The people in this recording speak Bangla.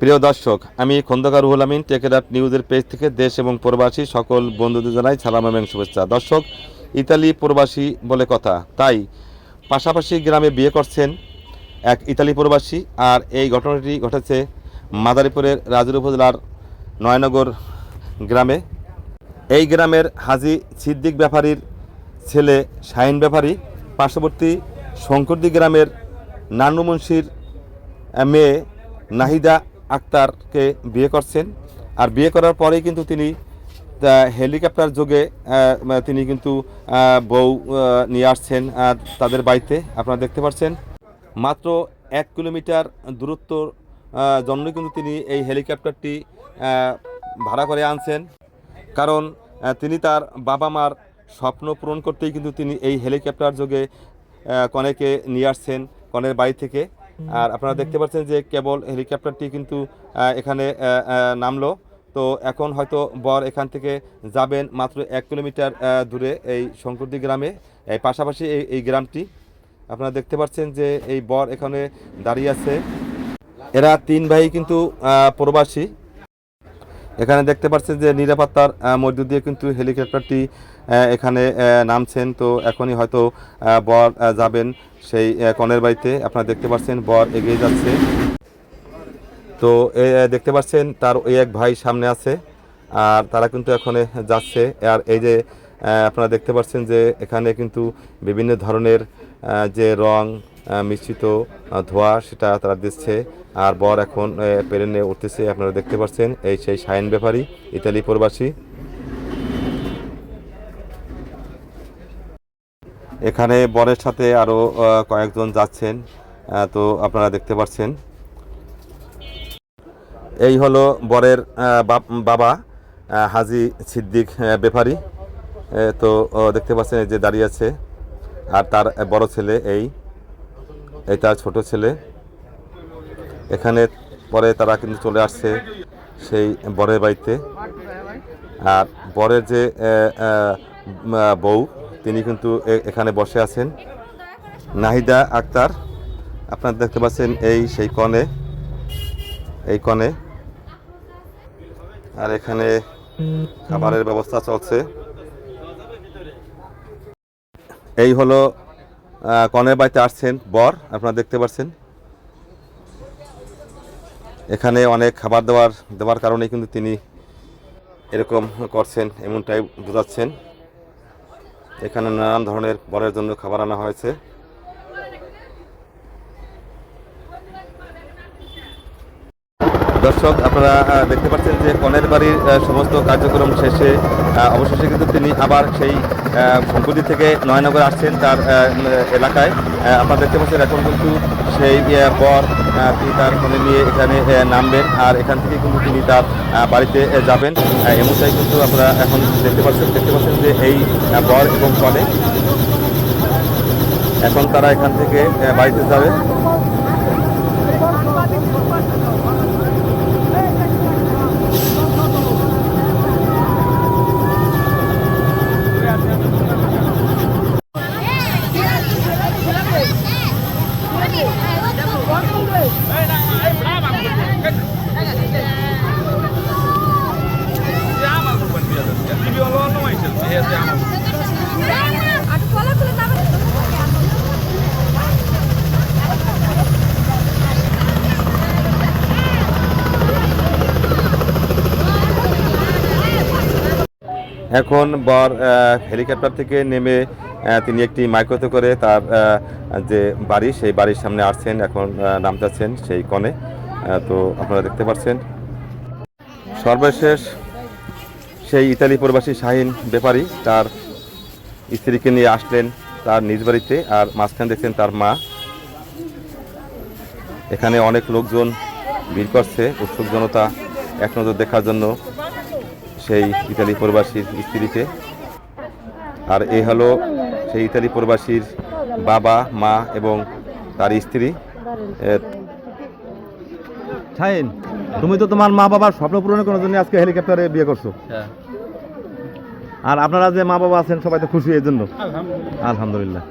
প্রিয় দর্শক, আমি খন্দকার রুহুল আমিন টেকেরাট নিউজের পেজ থেকে দেশ এবং প্রবাসী সকল বন্ধুদের জানাই সালাম এবং শুভেচ্ছা। দর্শক, ইতালি প্রবাসী বলে কথা, তাই পাশাপাশি গ্রামে বিয়ে করছেন এক ইতালি প্রবাসী আর এই ঘটনাটি ঘটেছে মাদারীপুরের রাজুর উপজেলার নয়নগর গ্রামে। এই গ্রামের হাজি সিদ্দিক ব্যাপারীর ছেলে শাহিন ব্যাপারী, পার্শ্ববর্তী শঙ্করদি গ্রামের নান্নু মুন্সির মেয়ে নাহিদা আক্তারকে বিয়ে করছেন। আর বিয়ে করার পরেই কিন্তু তিনি হেলিকপ্টার যোগে তিনি কিন্তু বউ নিয়ে আসছেন তাদের বাড়িতে। আপনারা দেখতে পাচ্ছেন মাত্র এক কিলোমিটার দূরত্ব আহ, জন্যই কিন্তু তিনি এই হেলিকপ্টারটি ভাড়া করে আনছেন। কারণ তিনি তার বাবা মার স্বপ্ন পূরণ করতেই কিন্তু তিনি এই হেলিকপ্টার যোগে কনেকে নিয়ে আসছেন কনের বাড়ি থেকে। আর আপনারা দেখতে পাচ্ছেন যে কেবল হেলিকপ্টারটি কিন্তু এখানে নামলো। তো এখন হয়তো বর এখান থেকে যাবেন মাত্র এক কিলোমিটার দূরে এই শঙ্করদি গ্রামে। এই পাশাপাশি এই এই গ্রামটি। আপনারা দেখতে পাচ্ছেন যে এই বর এখানে দাঁড়িয়ে আছে। এরা তিন ভাই কিন্তু প্রবাসী। এখানে দেখতে পাচ্ছেন যে নিরাপত্তার মধ্য দিয়ে কিন্তু হেলিকপ্টারটি এখানে নামছেন। তো এখনই হয়তো বর যাবেন সেই কনের বাড়িতে। আপনারা দেখতে পাচ্ছেন বর এগিয়ে যাচ্ছে। তো দেখতে পাচ্ছেন তার ওই এক ভাই সামনে আছে, আর তারা কিন্তু এখানে যাচ্ছে। আর এই যে আপনারা দেখতে পাচ্ছেন যে এখানে কিন্তু বিভিন্ন ধরনের যে রং মিশ্রিত ধোঁয়া সেটা তারা দিচ্ছে। আর বর এখন প্লেনে উঠতেছে, আপনারা দেখতে পাচ্ছেন, এই সেই শাইন ব্যাপারী, ইতালি প্রবাসী। এখানে বরের সাথে আরও কয়েকজন যাচ্ছেন তো আপনারা দেখতে পাচ্ছেন। এই হলো বরের বাবা হাজি সিদ্দিক ব্যাপারী। তো দেখতে পাচ্ছেন যে দাঁড়িয়ে আছে। আর তার বড় ছেলে, এই। তার ছোট ছেলে। এখানে পরে তারা কিন্তু চলে আসছে সেই বরের বাড়িতে। আর বরের যে বউ, তিনি কিন্তু এখানে বসে আছেন। নাহিদা আক্তার, আপনারা দেখতে পাচ্ছেন এই সেই কনে, এই কনে। আর এখানে খাবারের ব্যবস্থা চলছে। এই হলো কনের বাড়িতে আসছেন বর, আপনারা দেখতে পাচ্ছেন। এখানে অনেক খাবার দেওয়ার দেওয়ার কারণে কিন্তু তিনি এরকম করছেন, এমনটাই বোঝাচ্ছেন। এখানে নানান ধরনের বরের জন্য খাবার আনা হয়েছে। দর্শক, আপনারা দেখতে পাচ্ছেন যে কনের বাড়ির সমস্ত কার্যক্রম শেষে অবশেষে কিন্তু তিনি আবার সেই সম্পত্তি থেকে নয়নগর আসছেন তার এলাকায়। আপনারা দেখতে পাচ্ছেন এখন কিন্তু সেই বর তিনি তার কনে নিয়ে এখানে নামবেন আর এখান থেকে কিন্তু তিনি তার বাড়িতে যাবেন। এমনটাই কিন্তু আপনারা এখন দেখতে পাচ্ছেন দেখতে পাচ্ছেন যে এই বর এবং কনে। এখন তারা এখান থেকে বাড়িতে যাবে এখন বার হেলিকপ্টার থেকে নেমে তিনি একটি মাইক্রোতে করে তার যে বাড়ি সেই বাড়ির সামনে আসছেন এখন আহ, নামতেছেন সেই কনে। তো আপনারা দেখতে পাচ্ছেন। সর্বশেষ সেই ইতালি প্রবাসী শাহিন ব্যাপারী তার স্ত্রীকে নিয়ে আসলেন তার নিজ বাড়িতে আর মাঝখানে দেখছেন তার মা। এখানে অনেক লোকজন ভিড় করছে উৎসুক জনতা এক নজর দেখার জন্য সেই ইতালি প্রবাসীর স্ত্রীকে। আর এই হলো সেই ইতালি প্রবাসীর বাবা মা এবং তার স্ত্রী। ছাইন তুমি তো তোমার মা বাবার স্বপ্ন পূরণ করার জন্য আজকে হেলিকপ্টারে বিয়ে করছ। হ্যাঁ। আর আপনারা যে মা বাবা আছেন সবাই তো খুশি এই জন্য। আলহামদুলিল্লাহ।